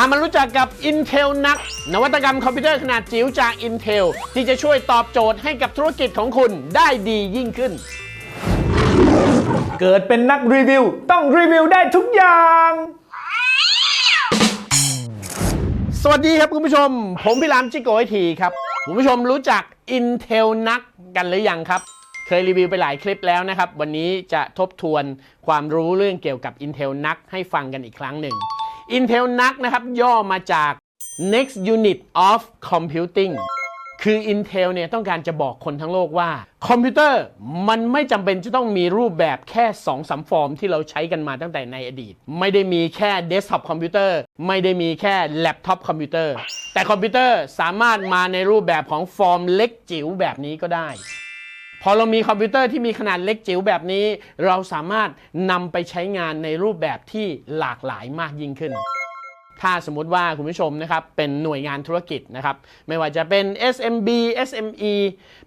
ามารู้จักกับ Intel NUC นวัตกรรมคอมพิวเตอร์ขนาดจิ๋วจาก Intel ที่จะช่วยตอบโจทย์ให้กับธุรกิจของคุณได้ดียิ่งขึ้น เกิดเป็นนักรีวิว ต้องรีวิวได้ทุกอย่าง สวัสดีครับคุณผู้ชม ผมพี่รามจิโกไอทีครับ คุณผู้ชมรู้จัก Intel NUC กันหรือยังครับเคยรีวิวไปหลายคลิปแล้วนะครับ วันนี้จะทบทวนความรู้เรื่องเกี่ยวกับ Intel NUC ให้ฟังกันอีกครั้งหนึ่ง Intel NUC นะครับย่อมาจาก Next Unit of Computing คือ Intel เนี่ยต้องการจะบอกคนทั้งโลกว่า คอมพิวเตอร์มันไม่จำเป็นจะต้องมีรูปแบบแค่2อสฟอร์มที่เราใช้กันมาตั้งแต่ในอดีต ไม่ได้มีแค่เดสก์ท็อปคอมพิวเตอร์ไม่ได้มีแค่แล็ปท็อปคอมพิวเตอร์แต่คอมพิวเตอร์สามารถมาในรูปแบบของฟอร์มเล็กจิ๋วแบบนี้ก็ได้ พอเรามีคอมพิวเตอร์ที่มีขนาดเล็กจิ๋วแบบนี้ เราสามารถนำไปใช้งานในรูปแบบที่หลากหลายมากยิ่งขึ้น ถ้าสมมติว่าคุณผู้ชมนะครับเป็นหน่วยงานธุรกิจนะครับไม่ว่าจะเป็น SMB SME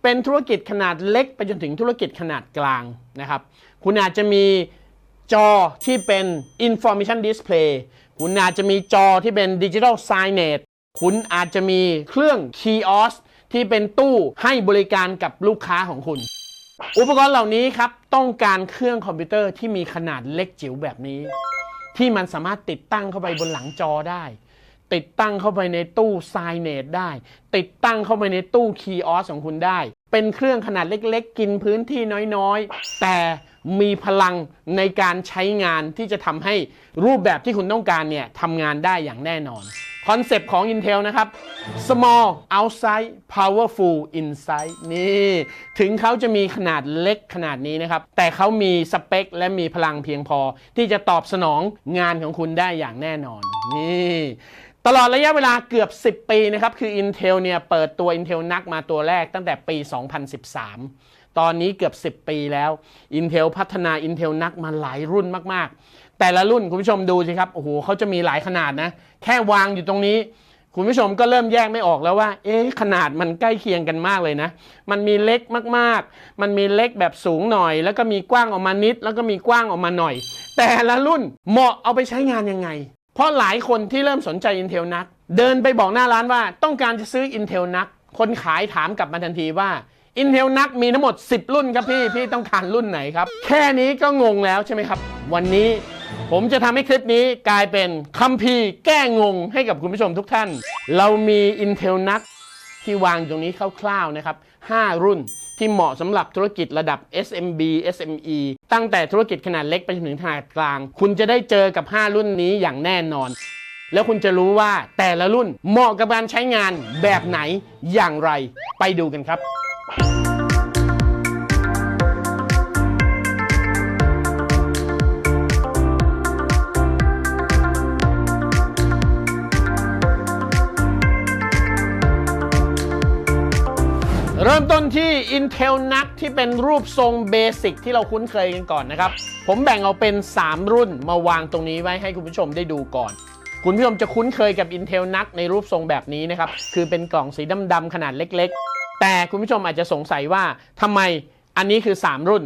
เป็นธุรกิจขนาดเล็กไปจนถึงธุรกิจขนาดกลางนะครับคุณอาจจะมีจอที่เป็น Information Display คุณอาจจะมีจอที่เป็น Digital Signage คุณอาจจะมีเครื่อง Kiosk ที่เป็นตู้ให้บริการกับลูกค้าของคุณ อุปกรณ์เหล่านี้ครับ ต้องการเครื่องคอมพิวเตอร์ที่มีขนาดเล็กจิ๋วแบบนี้ ที่มันสามารถติดตั้งเข้าไปบนหลังจอได้ ติดตั้งเข้าไปในตู้ไซเนตได้ ติดตั้งเข้าไปในตู้คีย์ออสของคุณได้ เป็นเครื่องขนาดเล็กๆ กินพื้นที่น้อยๆ แต่มีพลังในการใช้งานที่จะทำให้รูปแบบที่คุณต้องการเนี่ยทำงานได้อย่างแน่นอน คอนเซปต์ของ Intel นะครับ small outside powerful inside นี่ ถึงเขาจะมีขนาดเล็กขนาดนี้นะครับ แต่เขามีสเปค และมีพลังเพียงพอ ที่จะตอบสนองงานของคุณได้อย่างแน่นอน นี่ ตลอดระยะเวลาเกือบ 10 ปีนะครับ คือ Intel เนี่ยเปิดตัว Intel NUC มาตัวแรกตั้งแต่ปี 2013 ตอนนี้เกือบ 10 ปีแล้ว Intel พัฒนา Intel NUC มาหลายรุ่นมากๆ แต่ละรุ่นคุณผู้ชมดูสิครับ โอ้โหเขาจะมีหลายขนาดนะ แค่วางอยู่ตรงนี้ คุณผู้ชมก็เริ่มแยกไม่ออกแล้วว่า เอ๊ะ ขนาดมันใกล้เคียงกันมากเลยนะ มันมีเล็กมากๆ มันมีเล็กแบบสูงหน่อย แล้วก็มีกว้างออกมานิด แล้วก็มีกว้างออกมาหน่อย แต่ละรุ่นเหมาะเอาไปใช้งานยังไง เพราะหลายคนที่เริ่มสนใจ Intel NUC เดินไปบอกหน้าร้านว่าต้องการจะซื้อ Intel NUC คนขายถามกลับมาทันทีว่า Intel NUC มีทั้งหมด 10 รุ่นครับพี่ พี่ต้องการรุ่นไหนครับ แค่นี้ก็งงแล้วใช่ไหมครับ วันนี้ผมจะทำให้คลิปนี้กลายเป็นคัมภีร์แก้งงให้กับคุณผู้ชมทุกท่าน เรามี Intel NUC ที่วางอยู่ตรงนี้คร่าวๆนะครับ 5 รุ่น ที่เหมาะสำหรับธุรกิจระดับ SMB SME ตั้งแต่ธุรกิจขนาดเล็กไปจนถึงขนาดกลาง คุณจะได้เจอกับ 5 รุ่นนี้อย่างแน่นอน แล้วคุณจะรู้ว่าแต่ละรุ่นเหมาะกับการใช้งานแบบไหนอย่างไร ไปดูกันครับ เริ่มต้นที่ Intel NUC ที่เป็นรูปทรงเบสิกที่เราคุ้นเคยกันก่อนนะครับ ผมแบ่งเอาเป็น 3 รุ่นมาวางตรงนี้ไว้ให้คุณผู้ชมได้ดูก่อน คุณผู้ชมจะคุ้นเคยกับ Intel NUC ในรูปทรงแบบนี้นะครับ คือเป็นกล่องสีดำๆขนาดเล็กๆ แต่คุณผู้ชมอาจจะสงสัยว่าทำไมอันนี้คือ 3 รุ่น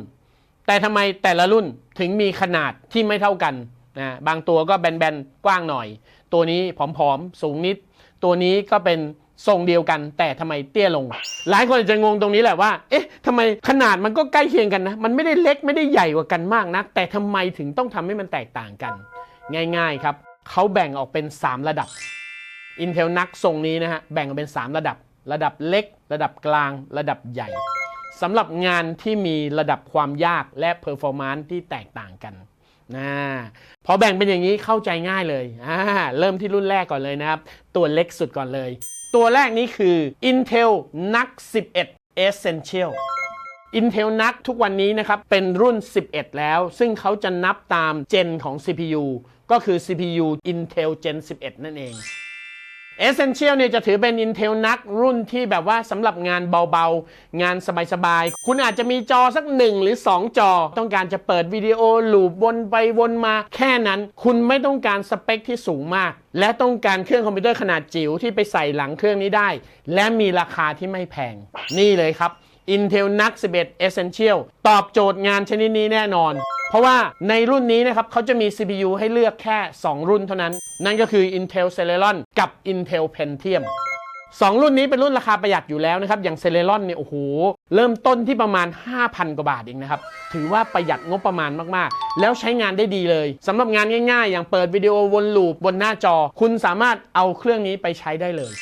แต่ทำไมแต่ละรุ่นถึงมีขนาดที่ไม่เท่ากันนะบางตัวก็แบนๆกว้างหน่อย ตัวนี้ผอมๆสูงนิด ตัวนี้ก็เป็น ทรงเดียวกัน แต่ทำไมเตี้ยลง หลายคนจะงงตรงนี้แหละว่า เอ๊ะทำไมขนาดมันก็ใกล้เคียงกันนะ มันไม่ได้เล็กไม่ได้ใหญ่กว่ากันมากนัก แต่ทำไมถึงต้องทำให้มันแตกต่างกัน ง่ายๆครับ เขาแบ่งออกเป็น 3 ระดับ Intel NUC ทรงนี้นะฮะ แบ่งออกเป็น 3 ระดับ ระดับเล็ก ระดับกลาง ระดับใหญ่สำหรับงานที่มีระดับความยากและเพอร์ฟอร์มานซ์ที่แตกต่างกันนะพอแบ่งเป็นอย่างนี้เข้าใจง่ายเลยอ่าเริ่มที่รุ่นแรกก่อนเลยนะครับ ตัวเล็กสุดก่อนเลย ตัวแรกนี้คือ Intel NUC 11 Essential Intel NUC ทุกวันนี้นะครับ เป็นรุ่น 11 แล้ว ซึ่งเขาจะนับตามเจนของ CPU ก็คือ CPU Intel Gen 11 นั่นเอง Essential เนี่ยจะถือเป็น Intel NUC รุ่นที่แบบว่าสำหรับงานเบาๆ งานสบายๆ คุณอาจจะมีจอสัก 1 หรือ 2 จอ ต้องการจะเปิดวิดีโอลูปวนไปวนมา แค่นั้น คุณไม่ต้องการสเปคที่สูงมาก และต้องการเครื่องคอมพิวเตอร์ขนาดจิ๋วที่ไปใส่หลังเครื่องนี้ได้ และมีราคาที่ไม่แพง นี่เลยครับ Intel NUC 11 Essential ตอบโจทย์งานชนิดนี้แน่นอน เพราะว่าในรุ่นนี้นะครับเขาจะมี CPU ให้เลือกแค่ 2 รุ่นเท่านั้น นั่นก็คือ Intel Celeron กับ Intel Pentium สองรุ่นนี้เป็นรุ่นราคาประหยัดอยู่แล้วนะครับ อย่าง Celeron เนี่ยโอ้โห เริ่มต้นที่ประมาณ 5,000 กว่าบาทเองนะครับ ถือว่าประหยัดงบประมาณมาก ๆ แล้วใช้งานได้ดีเลยสำหรับงานง่าย ๆ อย่างเปิดวิดีโอวนลูปบนหน้าจอ คุณสามารถเอาเครื่องนี้ไปใช้ได้เลย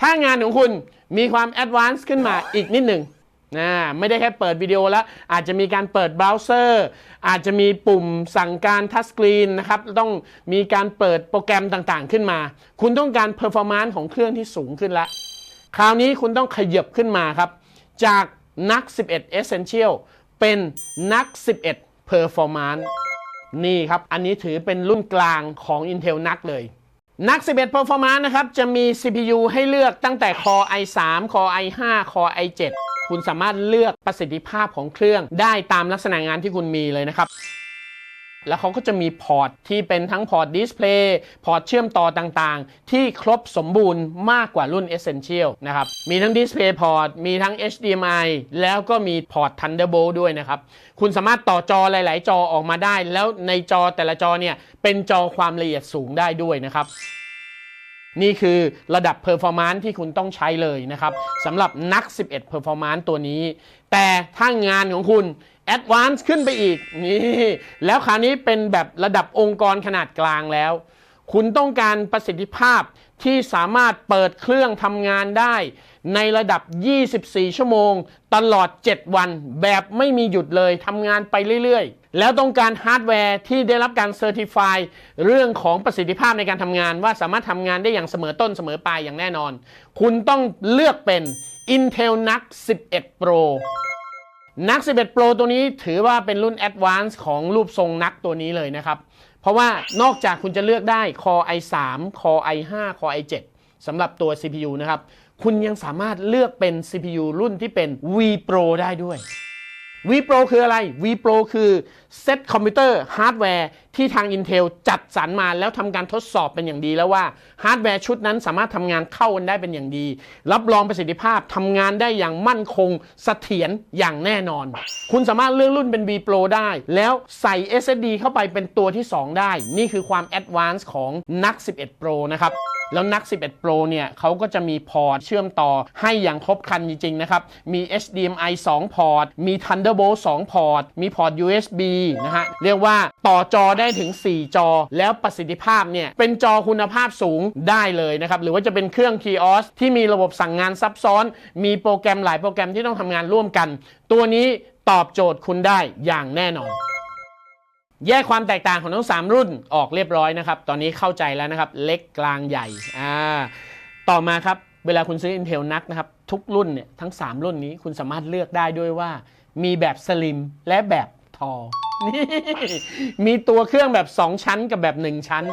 ถ้างานของคุณมีความแอดวานซ์ขึ้นมาอีกนิดหนึ่ง นะไม่ได้แค่เปิดวิดีโอแล้ว อาจจะมีการเปิดเบราว์เซอร์ อาจจะมีปุ่มสั่งการทัชสกรีนนะครับ ต้องมีการเปิดโปรแกรมต่างๆ ขึ้นมา คุณต้องการเพอร์ฟอร์มานซ์ของเครื่องที่สูงขึ้นละคราวนี้คุณต้องขยับขึ้นมาครับ จากนัก 11 Essential เป็นนัก 11 Performance นี่ครับ อันนี้ถือเป็นรุ่นกลางของ Intel NUC เลยนัก 11 Performance นะครับ จะมี CPU ให้เลือกตั้งแต่ Core i3 Core i5 Core i7 คุณสามารถเลือกประสิทธิภาพของเครื่องได้ตามลักษณะงานที่คุณมีเลยนะครับแล้วเขาก็จะมีพอร์ตที่เป็นทั้งพอร์ตดิสเพลย์พอร์ตเชื่อมต่อต่างๆ ที่ครบสมบูรณ์มากกว่ารุ่น Essential นะครับ มีทั้ง Display Port มีทั้ง HDMI แล้วก็มีพอร์ต Thunderbolt ด้วยนะครับ คุณสามารถต่อจอหลาย ๆ จอออกมาได้ แล้วในจอแต่ละจอเนี่ย เป็นจอความละเอียดสูงได้ด้วยนะครับ นี่คือระดับ Performance ที่คุณต้องใช้เลยนะครับสำหรับนัก 11 Performance ตัวนี้ แต่ถ้างานของคุณ Advance ขึ้นไปอีกนี่แล้วคราวนี้เป็นแบบระดับองค์กรขนาดกลางแล้ว คุณต้องการประสิทธิภาพที่สามารถเปิดเครื่องทำงานได้ ในระดับ 24 ชั่วโมง ตลอด 7 วัน แบบไม่มีหยุดเลยทำงานไปเรื่อยๆ แล้วต้องการฮาร์ดแวร์ที่ได้รับการเซอร์ติฟายเรื่องของประสิทธิภาพในการทำงาน ว่าสามารถทำงานได้อย่างเสมอต้นเสมอปลายอย่างแน่นอน คุณต้องเลือกเป็น Intel NUC 11 Pro นัก 11 Pro ตัวนี้ถือว่าเป็นรุ่น Advance ของรูปทรงนักตัวนี้เลยนะครับ เพราะว่านอกจากคุณจะเลือกได้ Core i3 Core i5 Core i7 สำหรับตัว CPU นะครับ คุณยังสามารถเลือกเป็น CPU รุ่นที่เป็น V Pro ได้ด้วย V Pro คืออะไร V Pro คือเซตคอมพิวเตอร์ฮาร์ดแวร์ที่ทาง Intel จัดสรรมาแล้วทำการทดสอบเป็นอย่างดีแล้วว่าฮาร์ดแวร์ชุดนั้นสามารถทำงานเข้ากันได้เป็นอย่างดี รับรองประสิทธิภาพทำงานได้อย่างมั่นคงเสถียรอย่างแน่นอน คุณสามารถเลือกรุ่นเป็น V Pro ได้ แล้วใส่ SSD เข้าไปเป็นตัวที่ 2 ได้ นี่คือความ Advance ของนัก 11 Pro นะครับ แล้วนัก 11 Pro เนี่ยเขาก็จะมีพอร์ตเชื่อมต่อให้อย่างครบครันจริง ๆ นะครับ มี HDMI 2 พอร์ต มี Thunderbolt 2 พอร์ต มีพอร์ต USB นะฮะ เรียกว่าต่อจอได้ถึง 4 จอ แล้วประสิทธิภาพเนี่ย เป็นจอคุณภาพสูงได้เลยนะครับ หรือว่าจะเป็นเครื่อง Kiosk ที่มีระบบสั่งงานซับซ้อน มีโปรแกรมหลายโปรแกรมที่ต้องทำงานร่วมกัน ตัวนี้ตอบโจทย์คุณได้อย่างแน่นอน แยกความแตกต่างของทั้ง 3 รุ่นออกเรียบร้อยนะครับ ตอนนี้เข้าใจแล้วนะครับ เล็กกลางใหญ่อ่าต่อมาครับ เวลาคุณซื้อ Intel NUC นะครับ ทุกรุ่นเนี่ยทั้ง 3 รุ่นนี้คุณสามารถเลือกได้ด้วยว่า มีแบบสลิมและแบบทอนี่มีตัวเครื่องแบบ 2 ชั้นกับแบบ 1 ชั้น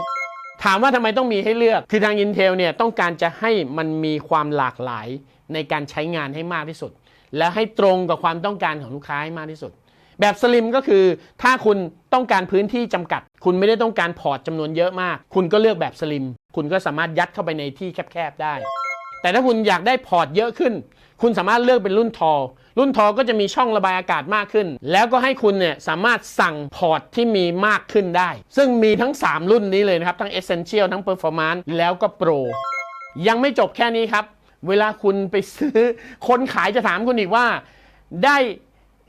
ถามว่าทำไมต้องมีให้เลือก คือทาง Intel เนี่ยต้องการจะให้มันมีความหลากหลายในการใช้งานให้มากที่สุด และให้ตรงกับความต้องการของลูกค้าให้มากที่สุด แบบสลิมก็คือ ถ้าคุณต้องการพื้นที่จำกัด คุณไม่ได้ต้องการพอร์ตจำนวนเยอะมาก คุณก็เลือกแบบสลิม คุณก็สามารถยัดเข้าไปในที่แคบๆได้ แต่ถ้าคุณอยากได้พอร์ตเยอะขึ้น คุณสามารถเลือกเป็นรุ่นทอรุ่นทอก็จะมีช่องระบายอากาศมากขึ้น แล้วก็ให้คุณเนี่ยสามารถสั่งพอร์ตที่มีมากขึ้นได้ ซึ่งมีทั้ง 3 รุ่นนี้เลยนะครับ ทั้ง Essential ทั้ง Performance แล้วก็ Pro ยังไม่จบแค่นี้ครับ เวลาคุณไปซื้อ คนขายจะถามคุณอีกว่า ได้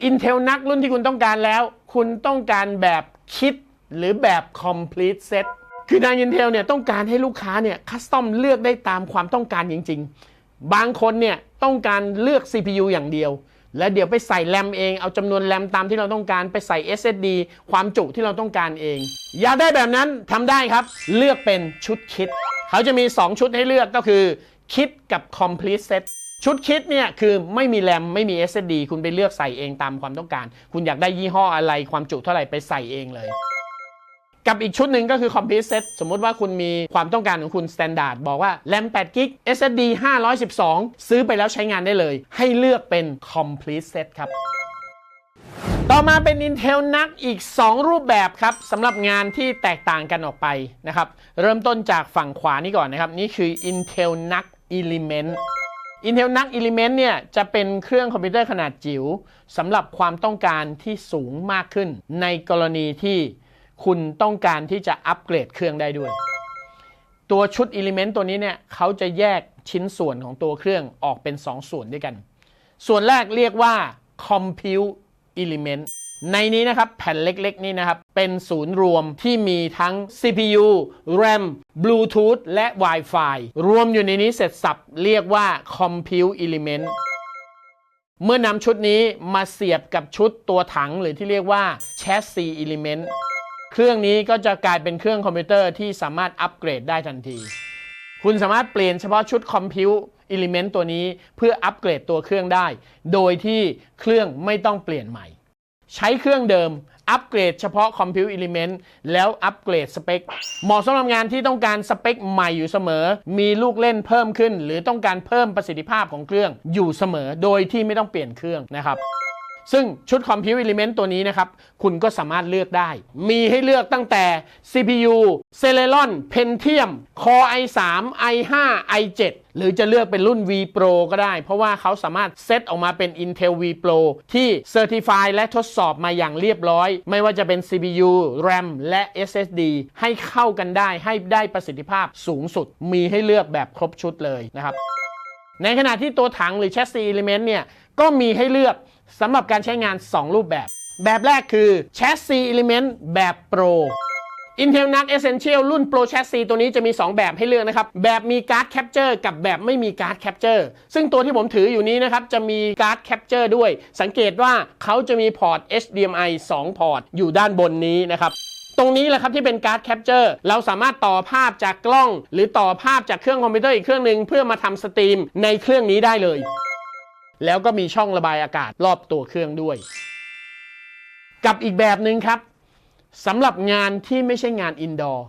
Intel นักรุ่นที่คุณต้องการแล้ว คุณต้องการแบบคิดหรือแบบ complete set คือทาง Intel เนี่ยต้องการให้ลูกค้าเนี่ยคัสตอมเลือกได้ตามความต้องการจริง ๆ บางคนเนี่ยต้องการเลือก CPU อย่างเดียว แล้วเดี๋ยวไปใส่แรมเอง เอาจำนวนแรมตามที่เราต้องการไปใส่ SSD ความจุที่เราต้องการเอง อยากได้แบบนั้นทำได้ครับ เลือกเป็นชุดคิด เขาจะมี 2 ชุดให้เลือกก็คือ คิดกับ complete set ชุดคิดเนี่ยคือไม่มีแรมไม่มี SSD คุณไปเลือกใส่เองตามความต้องการ คุณอยากได้ยี่ห้ออะไรความจุเท่าไหร่ไปใส่เองเลย กับอีกชุดหนึ่งก็คือ complete set สมมุติว่าคุณมีความต้องการของคุณ standard บอกว่าแรม8 g b SSD 512 ซื้อไปแล้วใช้งานได้เลย ให้เลือกเป็น complete set ครับต่อมาเป็น Intel NUC อีก 2 รูปแบบครับสำหรับงานที่แตกต่างกันออกไปนะครับ เริ่มต้นจากฝั่งขวานี้ก่อนนะครับ นี่คือ Intel NUC Element Intel NUC Element เนี่ยจะเป็นเครื่องคอมพิวเตอร์ขนาดจิ๋วสำหรับความต้องการที่สูงมากขึ้น ในกรณีที่คุณต้องการที่จะอัปเกรดเครื่องได้ด้วย ตัวชุด Element ตัวนี้เนี่ยเขาจะแยกชิ้นส่วนของตัวเครื่องออกเป็น 2 ส่วนด้วยกัน ส่วนแรกเรียกว่า Compute Element ในนี้นะครับแผ่นเล็กๆ นี่นะครับ เป็นศูนย์รวมที่มีทั้ง CPU RAM Bluetooth และ Wi-Fi รวมอยู่ในนี้เสร็จสับเรียกว่า Compute Element เมื่อนำชุดนี้มาเสียบกับชุดตัวถังหรือที่เรียกว่า Chassis Element เครื่องนี้ก็จะกลายเป็นเครื่องคอมพิวเตอร์ที่สามารถอัปเกรดได้ทันที คุณสามารถเปลี่ยนเฉพาะชุด Compute Element ตัวนี้เพื่ออัปเกรดตัวเครื่องได้ โดยที่เครื่องไม่ต้องเปลี่ยนใหม่ ใช้เครื่องเดิม อัปเกรดเฉพาะ Compute Element แล้วอัปเกรดสเปค เหมาะสำหรับงานที่ต้องการสเปคใหม่อยู่เสมอ มีลูกเล่นเพิ่มขึ้น หรือต้องการเพิ่มประสิทธิภาพของเครื่องอยู่เสมอ โดยที่ไม่ต้องเปลี่ยนเครื่องนะครับ ซึ่งชุด Compute Element ตัวนี้นะครับ คุณก็สามารถเลือกได้ มีให้เลือกตั้งแต่ CPU Celeron Pentium Core i3 i5 i7 หรือจะเลือกเป็นรุ่น V Pro ก็ได้ เพราะว่าเขาสามารถเซตออกมาเป็น Intel V Pro ที่ Certify และทดสอบมาอย่างเรียบร้อย ไม่ว่าจะเป็น CPU RAM และ SSD ให้เข้ากันได้ให้ได้ประสิทธิภาพสูงสุด มีให้เลือกแบบครบชุดเลยนะครับในขณะที่ตัวถังหรือ chassis element เนี่ย ก็มีให้เลือกสำหรับการใช้งาน 2 รูปแบบ แบบแรกคือ chassis element แบบ Pro Intel NUC Essential รุ่น Pro Chassis ตัวนี้จะมี 2 แบบให้เลือกนะครับ แบบมีการ์ด Capture กับแบบไม่มีการ์ด Capture ซึ่งตัวที่ผมถืออยู่นี้นะครับ จะมีการ์ด Capture ด้วย สังเกตว่าเขาจะมีพอร์ต HDMI 2 พอร์ต อยู่ด้านบนนี้นะครับตรงนี้แหละครับที่เป็นการ์ดแคปเจอร์เราสามารถต่อภาพจากกล้อง หรือต่อภาพจากเครื่องคอมพิวเตอร์อีกเครื่องหนึ่งเพื่อมาทำสตรีมในเครื่องนี้ได้เลย แล้วก็มีช่องระบายอากาศรอบตัวเครื่องด้วย กับอีกแบบหนึ่งครับสำหรับงานที่ไม่ใช่งานอินดอร์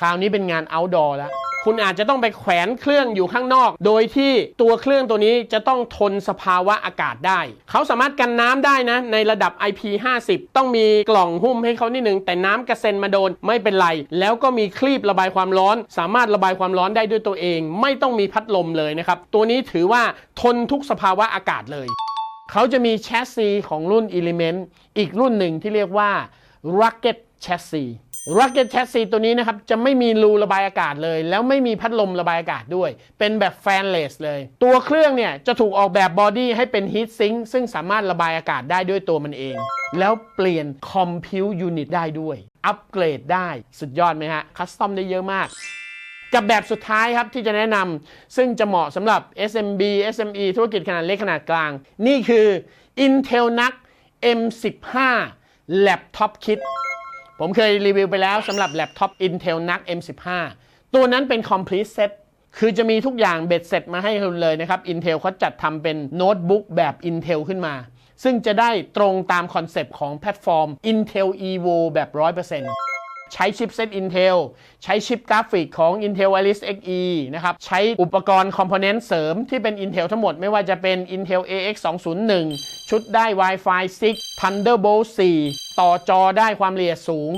คราวนี้เป็นงานเอาท์ดอร์แล้ว คุณอาจจะต้องไปแขวนเครื่องอยู่ข้างนอก โดยที่ตัวเครื่องตัวนี้จะต้องทนสภาวะอากาศได้ เขาสามารถกันน้ำได้นะ ในระดับ IP50 ต้องมีกล่องหุ้มให้เขานิดนึง แต่น้ำกระเซ็นมาโดนไม่เป็นไร แล้วก็มีคลีบระบายความร้อน สามารถระบายความร้อนได้ด้วยตัวเอง ไม่ต้องมีพัดลมเลยนะครับ ตัวนี้ถือว่าทนทุกสภาวะอากาศเลย เขาจะมีแชสซีของรุ่น Element อีกรุ่นหนึ่งที่เรียกว่า Rocket Chassis Rocket Chassis ตัวนี้นะครับ จะไม่มีรูระบายอากาศเลย แล้วไม่มีพัดลมระบายอากาศด้วย เป็นแบบ fanless เลย ตัวเครื่องเนี่ย จะถูกออกแบบบอดี้ให้เป็น heat sink ซึ่งสามารถระบายอากาศได้ด้วยตัวมันเอง แล้วเปลี่ยน compute unit ได้ด้วย อัปเกรดได้สุดยอดไหมฮะคัสตอมได้เยอะมากกับแบบสุดท้ายครับที่จะแนะนำซึ่งจะเหมาะสำหรับ SMB SME ธุรกิจขนาดเล็กขนาดกลาง นี่คือ Intel NUC M15 Laptop Kit ผมเคยรีวิวไปแล้วสำหรับแล็ปท็อป Intel NUC M15 ตัวนั้นเป็น complete set คือจะมีทุกอย่างเบ็ดเสร็จมาให้คุณเลยนะครับ Intel เขาจัดทำเป็นโน้ตบุ๊กแบบ Intel ขึ้นมา ซึ่งจะได้ตรงตามคอนเซปต์ของแพลตฟอร์ม Intel Evo แบบ 100%ใช้ชิปเซต Intel ใช้ชิปกราฟิกของ Intel Iris Xe นะครับ ใช้อุปกรณ์คอมโพเนนต์เสริมที่เป็น Intel ทั้งหมดไม่ว่าจะเป็น Intel AX 201ชุดได้ Wi-Fi 6 Thunderbolt 4 ต่อจอได้ความละเอียดสูง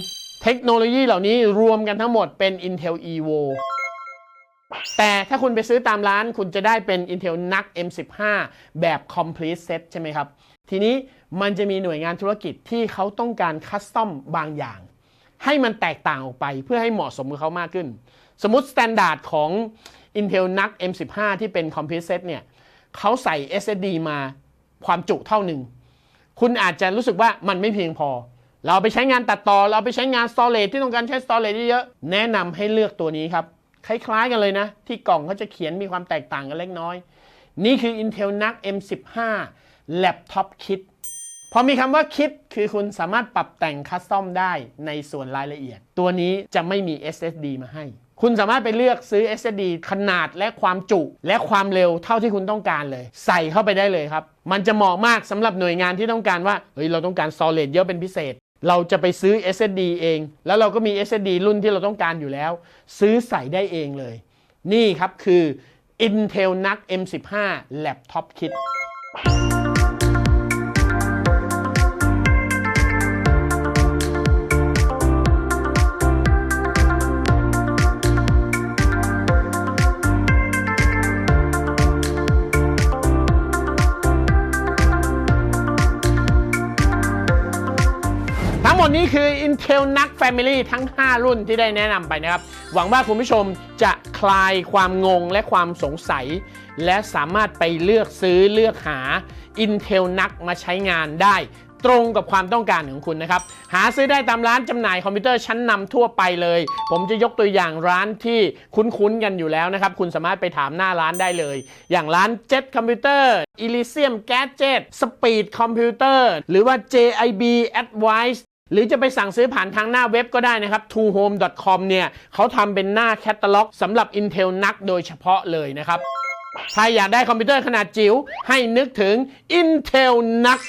เทคโนโลยีเหล่านี้รวมกันทั้งหมดเป็น Intel Evo แต่ถ้าคุณไปซื้อตามร้านคุณจะได้เป็น Intel NUC M15 แบบ complete set ใช่ไหมครับ ทีนี้มันจะมีหน่วยงานธุรกิจที่เขาต้องการคัสตอมบางอย่าง ให้มันแตกต่างออกไปเพื่อให้เหมาะสมกับเขามากขึ้น สมมติสแตนดาร์ดของ Intel NUC M15 ที่เป็น complete set เนี่ยเขาใส่ SSD มาความจุเท่าหนึ่ง คุณอาจจะรู้สึกว่ามันไม่เพียงพอ เราไปใช้งานตัดต่อ เราไปใช้งาน storage ที่ต้องการใช้ storage เยอะๆแนะนำให้เลือกตัวนี้ครับ คล้ายๆกันเลยนะ ที่กล่องเขาจะเขียนมีความแตกต่างกันเล็กน้อย นี่คือ Intel NUC M15 Laptop Kit พอมีคำว่าคิดคือคุณสามารถปรับแต่งคัสตอมได้ในส่วนรายละเอียด ตัวนี้จะไม่มี SSD มาให้ คุณสามารถไปเลือกซื้อ SSD ขนาดและความจุ และความเร็วเท่าที่คุณต้องการเลย ใส่เข้าไปได้เลยครับ มันจะเหมาะมากสำหรับหน่วยงานที่ต้องการว่าเฮ้ยเราต้องการ solid เยอะเป็นพิเศษ เราจะไปซื้อ SSD เอง แล้วเราก็มี SSD รุ่นที่เราต้องการอยู่แล้ว ซื้อใส่ได้เองเลย นี่ครับคือ Intel NUC M15 Laptop Kit นี่คือ Intel NUC Family ทั้ง 5 รุ่นที่ได้แนะนำไปนะครับ หวังว่าคุณผู้ชมจะคลายความงงและความสงสัย และสามารถไปเลือกซื้อเลือกหา Intel NUC มาใช้งานได้ตรงกับความต้องการของคุณนะครับ หาซื้อได้ตามร้านจำหน่ายคอมพิวเตอร์ชั้นนำทั่วไปเลย ผมจะยกตัวอย่างร้านที่คุ้นๆกันอยู่แล้วนะครับ คุณสามารถไปถามหน้าร้านได้เลย อย่างร้าน Jet Computer Elysium Gadget Speed Computer หรือว่า JIB Advice หรือจะไปสั่งซื้อผ่านทางหน้าเว็บก็ได้นะครับ tohome.com เนี่ยเขาทำเป็นหน้าแคตตาล็อกสำหรับ Intel NUC โดยเฉพาะเลยนะครับใครอยากได้คอมพิวเตอร์ขนาดจิ๋วให้นึกถึง Intel NUC